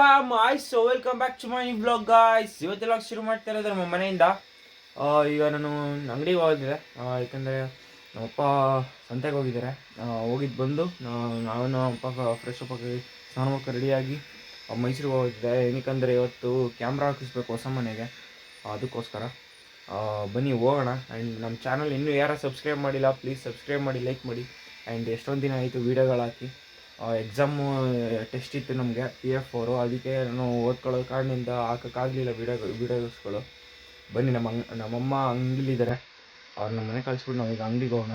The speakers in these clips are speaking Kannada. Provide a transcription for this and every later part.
Fam I so welcome back to my blog guys ಇವತ್ತೆಲ್ಲ ಶುರು ಮಾಡ್ತಾ ಇರೋದು ನಮ್ಮ ಮನೆಯಿಂದ. ಈಗ ನಾನು ಅಂಗಡಿಗೆ ಹೋಗಿದ್ದೆ. ಯಾಕಂದರೆ ನಮ್ಮಪ್ಪ ಸಂತೆಗೆ ಹೋಗಿದ್ದಾರೆ. ಹೋಗಿದ್ದು ಬಂದು ನಾನು ನಮ್ಮಪ್ಪ ಫ್ರೆಶ್ ಅಪ್ ಆಗಿ ಸ್ನಾನ ರೆಡಿಯಾಗಿ ಮೈಸೂರಿಗೆ ಹೋಗಿದ್ದೆ. ಏನಕ್ಕಂದರೆ ಇವತ್ತು ಕ್ಯಾಮ್ರಾ ಹಾಕಿಸ್ಬೇಕು ಹೊಸ ಮನೆಗೆ. ಅದಕ್ಕೋಸ್ಕರ ಬನ್ನಿ, ಹೋಗೋಣ. ಆ್ಯಂಡ್ ನಮ್ಮ ಚಾನಲ್ ಇನ್ನೂ ಯಾರು ಸಬ್ಸ್ಕ್ರೈಬ್ ಮಾಡಿಲ್ಲ ಪ್ಲೀಸ್ ಸಬ್ಸ್ಕ್ರೈಬ್ ಮಾಡಿ ಲೈಕ್ ಮಾಡಿ. ಆ್ಯಂಡ್ ಎಷ್ಟೊಂದು ದಿನ ಆಯಿತು ವೀಡಿಯೋಗಳು ಹಾಕಿ. ಎಕ್ಸಾಮು ಟೆಸ್ಟ್ ಇತ್ತು ನಮಗೆ ಪಿ ಎಫ್ ಅವರು ಅದಕ್ಕೆ ನಾನು ಓದ್ಕೊಳ್ಳೋ ಕಾರಣದಿಂದ ಹಾಕೋಕ್ಕಾಗಲಿಲ್ಲ ವೀಡಿಯೋ ವೀಡಿಯೋಸ್ಗಳು ಬನ್ನಿ, ನಮ್ಮ ಅಂಗ್, ನಮ್ಮಮ್ಮ ಅಂಗಡಿಲಿದ್ದಾರೆ ಅವ್ರು ನಮ್ಮ ಮನೆ ಕಳಿಸ್ಬಿಟ್ಟು ನಾವೀಗ ಅಂಗಡಿಗೆ ಹೋಗೋಣ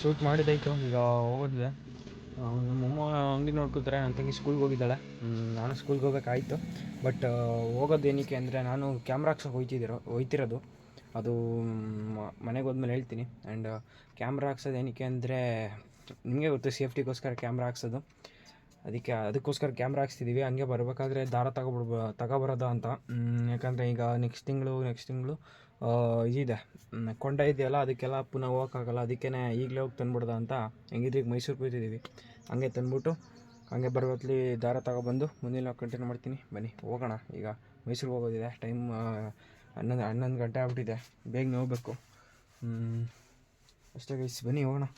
ಶೂಟ್ ಮಾಡಿದ್ದಾಯ್ತು ಈಗ ಹೋಗೋದಿದೆ ನಮ್ಮಮ್ಮ ಅಂಗಡಿ ನೋಡ್ಕೊತಾರೆ ನನ್ನ ತಂಗಿ ಸ್ಕೂಲ್ಗೆ ಹೋಗಿದ್ದಾಳೆ. ನಾನು ಸ್ಕೂಲ್ಗೆ ಹೋಗ್ಬೇಕಾಯ್ತು. ಬಟ್ ಹೋಗೋದು ಏನಕ್ಕೆ ಅಂದರೆ ನಾನು ಕ್ಯಾಮ್ರಾ ಹಾಕ್ಸೋಕೆ ಹೋಯ್ತಿದ್ದೀರೋ ಹೋಯ್ತಿರೋದು. ಅದು ಮನೆಗೆ ಹೋದ್ಮೇಲೆ ಹೇಳ್ತೀನಿ. ಆ್ಯಂಡ್ ಕ್ಯಾಮ್ರಾ ಹಾಕ್ಸೋದು ಏನಕ್ಕೆ ಅಂದರೆ, ನಿಮಗೆ ಗೊತ್ತು ಸೇಫ್ಟಿಗೋಸ್ಕರ ಕ್ಯಾಮ್ರಾ ಹಾಕ್ಸೋದು. ಅದಕ್ಕೆ ಅದಕ್ಕೋಸ್ಕರ ಕ್ಯಾಮ್ರಾ ಹಾಕ್ಸ್ತಿದ್ದೀವಿ ಹಂಗೆ ಬರಬೇಕಾದ್ರೆ ದಾರ ತಗೊಬಿಡ್ಬ ತಗೊಬರೋದ ಅಂತ. ಯಾಕಂದರೆ ಈಗ ನೆಕ್ಸ್ಟ್ ತಿಂಗಳು ನೆಕ್ಸ್ಟ್ ತಿಂಗಳು ಇದಿದೆ. ಕೊಂಡ ಇದೆಯಲ್ಲ, ಅದಕ್ಕೆಲ್ಲ ಪುನಃ ಹೋಗೋಕ್ಕಾಗಲ್ಲ. ಅದಕ್ಕೇ ಈಗಲೇ ಹೋಗಿ ತಂದ್ಬಿಡ್ದ ಅಂತ ಹೆಂಗಿದ್ರೆ ಈಗ ಮೈಸೂರಿಗೆ ಹೋಗ್ತಿದ್ದೀವಿ ಹಂಗೆ ತಂದ್ಬಿಟ್ಟು, ಹಂಗೆ ಬರೋತ್ಲಿ ದಾರ ತಗೊಬಂದು. ಮುಂದಿನ ಕಂಟಿನ್ಯೂ ಮಾಡ್ತೀನಿ. ಬನ್ನಿ, ಹೋಗೋಣ. ಈಗ ಮೈಸೂರಿಗೆ ಹೋಗೋದಿದೆ. ಟೈಮ್ ಹನ್ನೊಂದು ಹನ್ನೊಂದು ಗಂಟೆ ಆಗ್ಬಿಟ್ಟಿದೆ. ಬೇಗನೆ ಹೋಗ್ಬೇಕು. ಅಷ್ಟೇ ಗೈಸ್ ಬನ್ನಿ, ಹೋಗೋಣ.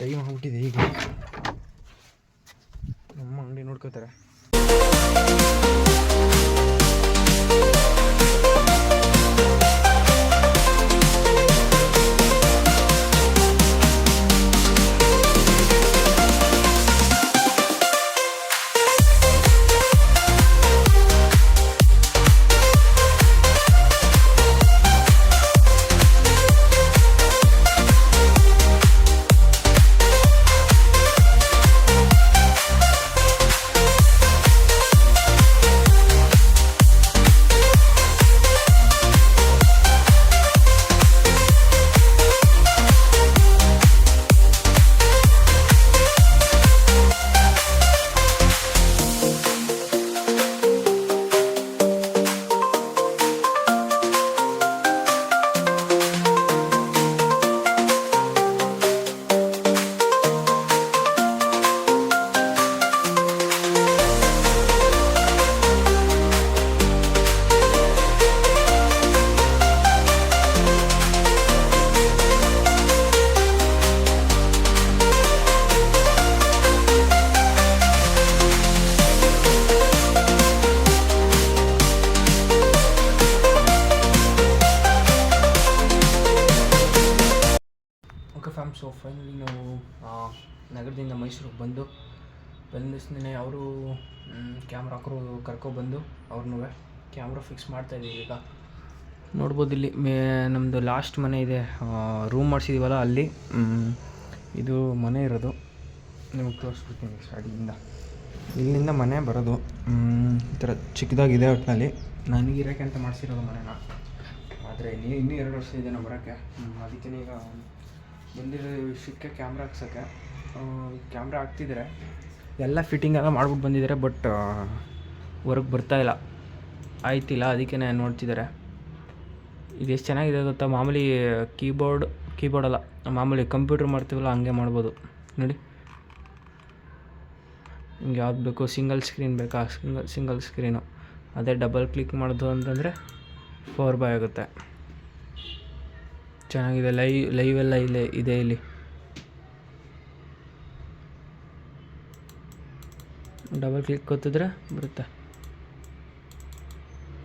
ಟೈಮ್ ಆಗ್ಬಿಟ್ಟಿದೆ ಈಗ. ನಮ್ಮ ಅಂಗಡಿ ನೋಡ್ಕೋತಾರೆ ನಗರದಿಂದ ಮೈಸೂರಿಗೆ ಬಂದು ಬಂದಿಸ್ದೇ ಅವರು ಕ್ಯಾಮ್ರಾ ಹಾಕರು ಕರ್ಕೊಬಂದು ಅವ್ರನ್ನೂ ಕ್ಯಾಮ್ರಾ ಫಿಕ್ಸ್ ಮಾಡ್ತಾಯಿದ್ದೀವಿ ಈಗ. ನೋಡ್ಬೋದು ಇಲ್ಲಿ, ಮೇ ನಮ್ಮದು ಲಾಸ್ಟ್ ಮನೆ ಇದೆ. ರೂಮ್ ಮಾಡಿಸಿದ್ದೀವಲ್ಲ ಅಲ್ಲಿ. ಇದು ಮನೆ ಇರೋದು. ನಿಮಗೆ ತೋರಿಸ್ಬಿಡ್ತೀನಿ ಸ್ಟಾರ್ಟಿಂಗಿಂದ ಇಲ್ಲಿಂದ ಮನೆ ಬರೋದು. ಈ ಥರ ಚಿಕ್ಕದಾಗಿದೆ ಒಟ್ಟಿನಲ್ಲಿ ನನಗಿರೋಕ್ಕೆ ಅಂತ ಮಾಡಿಸಿರೋದು ಮನೆನ. ಆದರೆ ಇಲ್ಲಿ ಇನ್ನೂ ಎರಡು ವರ್ಷ ಇದೆ ನಾವು ಬರೋಕ್ಕೆ. ಅದಕ್ಕೆ ಈಗ ಬಂದಿರೋ ವಿಷಯಕ್ಕೆ ಕ್ಯಾಮ್ರಾ ಹಾಕ್ಸೋಕ್ಕೆ. ಕ್ಯಾಮ್ರಾ ಹಾಕ್ತಿದ್ದಾರೆ ಎಲ್ಲ ಫಿಟ್ಟಿಂಗ್ ಎಲ್ಲ ಮಾಡ್ಬಿಟ್ಟು ಬಂದಿದ್ದಾರೆ ಬಟ್ ಹೊರಗೆ ಇಲ್ಲ. ಆಯ್ತಿಲ್ಲ ಅದಕ್ಕೆ ನೋಡ್ತಿದ್ದಾರೆ ಇದು ಎಷ್ಟು ಚೆನ್ನಾಗಿದೆ ಗೊತ್ತಾ? ಮಾಮೂಲಿ ಕೀಬೋರ್ಡ್ ಕೀಬೋರ್ಡ್ ಅಲ್ಲ. ಮಾಮೂಲಿ ಕಂಪ್ಯೂಟರ್ ಮಾಡ್ತೀವಲ್ಲ, ಹಂಗೆ ಮಾಡ್ಬೋದು. ನೋಡಿ. ಹಿಂಗೆ ಯಾವ್ದು ಬೇಕು? ಸಿಂಗಲ್ ಸ್ಕ್ರೀನ್ ಬೇಕಾ? ಸಿಂಗಲ್ ಸಿಂಗಲ್ ಸ್ಕ್ರೀನು ಅದೇ ಡಬಲ್ ಕ್ಲಿಕ್ ಮಾಡೋದು ಅಂತಂದರೆ ಫೋರ್ ಬೈ ಆಗುತ್ತೆ. ಚೆನ್ನಾಗಿದೆ ಲೈವ್ ಲೈವ್ ಎಲ್ಲ ಇಲ್ಲೇ, ಇದೆ ಇಲ್ಲಿ. ಡಬಲ್ ಕ್ಲಿಕ್ ಗೊತ್ತಿದ್ರೆ ಬರುತ್ತೆ.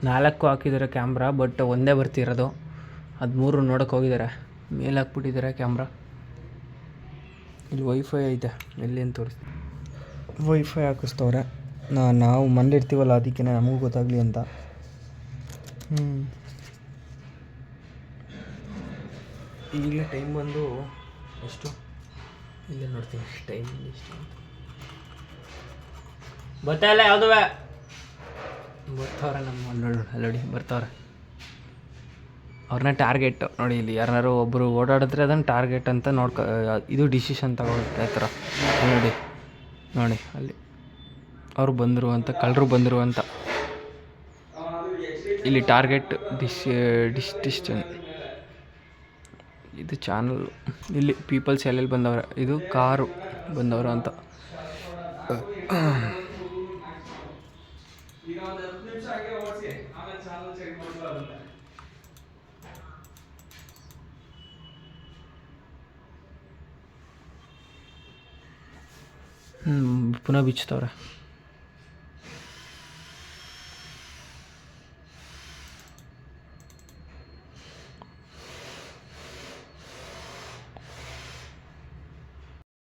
ನಾಲ್ಕು ಹಾಕಿದ್ದಾರೆ ಕ್ಯಾಮ್ರಾ ಬಟ್ ಒಂದೇ ಬರ್ತಿರೋದು. ಅದು ಮೂರು ನೋಡೋಕೆ ಹೋಗಿದ್ದಾರೆ. ಮೇಲೆ ಹಾಕ್ಬಿಟ್ಟಿದ್ದಾರೆ ಕ್ಯಾಮ್ರಾ ಇಲ್ಲಿ ವೈಫೈ ಐತೆ. ಎಲ್ಲಿ ತೋರಿಸ್ತೀನಿ ವೈಫೈ ಹಾಕಿಸ್ತವ್ರೆ. ನಾ ನಾವು ಮನೇಲಿರ್ತೀವಲ್ಲ ಅದಕ್ಕೆ ನಮಗೂ ಗೊತ್ತಾಗಲಿ ಅಂತ. ಹ್ಞೂ ಈಗಲೇ ಟೈಮ್ ಬಂದು ಎಷ್ಟು? ಇಲ್ಲೇ ನೋಡ್ತೀನಿ. ಟೈಮ್ ಎಷ್ಟು ಅಂತ ಯಾವುದುವೆ ಬರ್ತವ್ರೆ ನಮ್ಮ ನೋಡಿ ಬರ್ತಾವ್ರೆ. ಅವ್ರನ್ನ ಟಾರ್ಗೆಟ್ ನೋಡಿ ಇಲ್ಲಿ ಯಾರು ಒಬ್ಬರು ಓಡಾಡಿದ್ರೆ ಅದನ್ನು ಟಾರ್ಗೆಟ್ ಅಂತ ನೋಡ್ಕ ಇದು ಡಿಸಿಷನ್ ತಗೊಳುತ್ತೆ ಆ ಥರ. ನೋಡಿ ನೋಡಿ, ಅಲ್ಲಿ. ಅವರು ಬಂದರು ಅಂತ, ಕಳ್ಳರು ಬಂದರು ಅಂತ. ಇಲ್ಲಿ ಟಾರ್ಗೆಟ್ ಡಿಸ್ ಡಿಸ್ಟನ್ ಇದು ಚಾನಲ್ ಇಲ್ಲಿ ಪೀಪಲ್ಸ್ ಎಲ್ಲೆಲ್ಲಿ ಬಂದವ್ರೆ? ಇದು ಕಾರು ಬಂದವರು ಅಂತ. ಪುನಃ ಬಿಚ್ತವ್ರೆ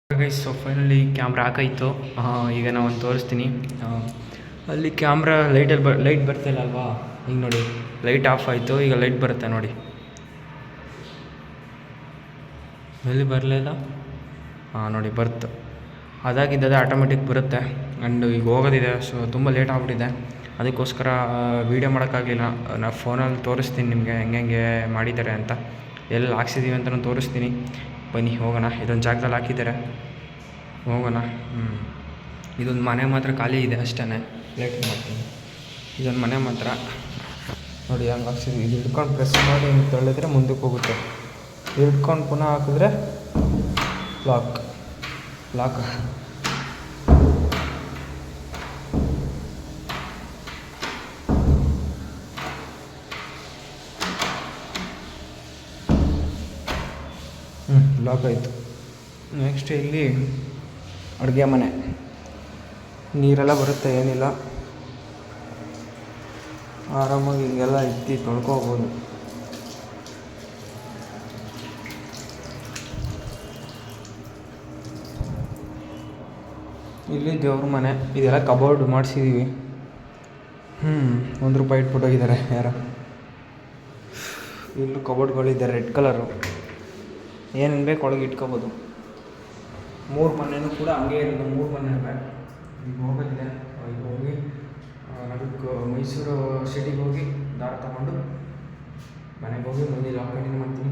ಗೈಸ್ ಸೊ ಫೈನಲಿ ಕ್ಯಾಮ್ರಾ ಹಾಕಾಯಿತು ಈಗ ನಾನು ಒಂದು ತೋರಿಸ್ತೀನಿ ಅಲ್ಲಿ ಕ್ಯಾಮ್ರಾ ಲೈಟಲ್ಲಿ ಬ ಲೈಟ್ ಬರ್ತಿಲ್ಲ ಅಲ್ವಾ ಈಗ ನೋಡಿ ಲೈಟ್ ಆಫ್ ಆಯಿತು ಈಗ ಲೈಟ್ ಬರುತ್ತೆ ನೋಡಿ ಎಲ್ಲಿ ಬರಲಿಲ್ಲ ಹಾಂ ನೋಡಿ ಬರ್ತು ಅದಾಗಿದ್ದದೆ ಆಟೋಮೆಟಿಕ್ ಬರುತ್ತೆ. ಆ್ಯಂಡ್ ಈಗ ಹೋಗೋದಿದೆ ಸೊ ತುಂಬ ಲೇಟ್ ಆಗ್ಬಿಟ್ಟಿದೆ. ಅದಕ್ಕೋಸ್ಕರ ವೀಡಿಯೋ ಮಾಡೋಕ್ಕಾಗಲಿಲ್ಲ. ನಾನು ಫೋನಲ್ಲಿ ತೋರಿಸ್ತೀನಿ ನಿಮಗೆ, ಹೆಂಗೆ ಮಾಡಿದ್ದಾರೆ ಅಂತ. ಎಲ್ಲಿ ಹಾಕ್ಸಿದ್ದೀವಿ ಅಂತ ನಾನು ತೋರಿಸ್ತೀನಿ. ಬನ್ನಿ, ಹೋಗೋಣ. ಇದೊಂದು ಜಾಗದಲ್ಲಿ ಹಾಕಿದ್ದಾರೆ. ಹೋಗೋಣ. ಹ್ಞೂ ಇದೊಂದು ಮನೆ ಮಾತ್ರ ಖಾಲಿ ಇದೆ ಅಷ್ಟೇ ಲೇಟ್ ಮಾಡ್ತೀನಿ. ಇದೊಂದು ಮನೆ ಮಾತ್ರ. ನೋಡಿ, ಹಂಗೆ ಹಾಕ್ಸಿದ್ವಿ. ಇದು ಹಿಡ್ಕೊಂಡು ಪ್ರೆಸ್ ಮಾಡಿ ಹಿಂಗೆ ತಳ್ಳಿದ್ರೆ ಮುಂದಕ್ಕೆ ಹೋಗುತ್ತೆ. ಹಿಡ್ಕೊಂಡು ಪುನಃ ಹಾಕಿದ್ರೆ ಲಾಕ್ ಲಾಕ್ ಹ್ಞೂ ಲಾಕ್ ಆಯಿತು. ನೆಕ್ಸ್ಟ್ ಇಲ್ಲಿ ಅಡುಗೆ ಮನೆ. ನೀರೆಲ್ಲ ಬರುತ್ತೆ, ಏನಿಲ್ಲ. ಆರಾಮಾಗಿ ಹಿಂಗೆಲ್ಲ ಎತ್ತಿ ತೊಳ್ಕೊಬೋದು. ಇಲ್ಲಿ ದೇವ್ರ ಮನೆ, ಇದೆಲ್ಲ ಕಬೋರ್ಡ್ ಮಾಡಿಸಿದ್ದೀವಿ ಹ್ಞೂ ಒಂದು ರೂಪಾಯಿ ಇಟ್ಬಿಟ್ಟೋಗಿದ್ದಾರೆ ಯಾರೋ. ಇಲ್ಲೂ ಕಬೋರ್ಡ್ಗಳಿದೆ ರೆಡ್ ಕಲರು. ಏನೇನು ಬೇಕು ಒಳಗೆ ಇಟ್ಕೋಬೋದು. ಮೂರು ಮನೆಯೂ ಕೂಡ ಹಂಗೆ ಇರೋದು, ಮೂರು ಮನೆ ಇದೆ ಈಗ ಹೋಗೋದಿದೆ ಈಗ ಹೋಗಿ ಅದಕ್ಕೆ ಮೈಸೂರು ಸಿಟಿಗೆ ಹೋಗಿ ದಾರ ತಗೊಂಡು ಮನೆಗೆ ಹೋಗಿ ಮುಂದೆ ಲಾಕ್ ಮಾಡ್ತೀನಿ.